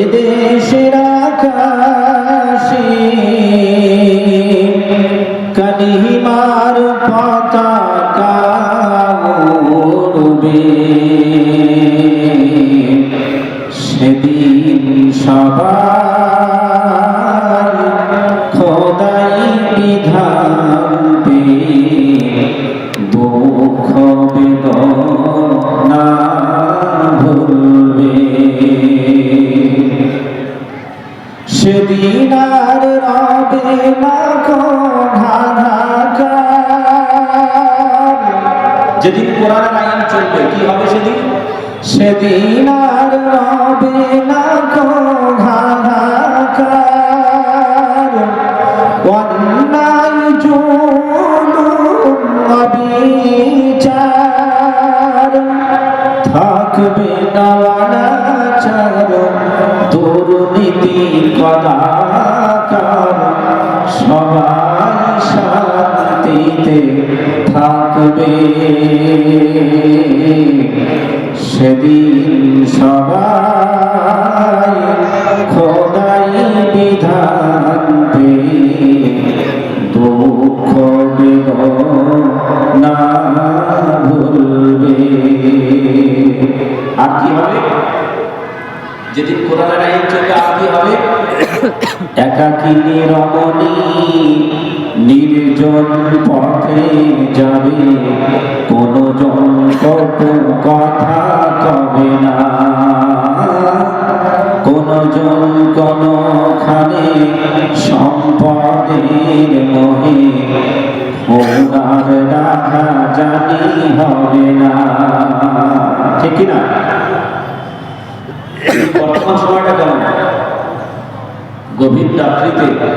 এদেশের আকাশে কালিমার পতাকা উড়বে। সেদিন সবাই খোদাই বিধান সেদিন আর রবে যেদিন কোরআনের আইন চলবে, কি হবে সেদিন? সেদিন আর রবে না থাকবে না দুর্নীতি কদাকার সবাই শান্তিতে থাকবে। সেদিন সবাই খোদাই বিধান দুঃখ না ভুলবে। আর কি হবে? যেদিন কোরআনের আইন চলবে হবে একাকিনী রমণী নির্জন পথে যাবে কোন জন কটু কথা কবে না। কোন জন কোনখানে সম্পদের মোহে, ওনার রাখা জানি হবে না ঠিক কি না বর্তমান সময়টা কেমন? গভীর রাত্রিতে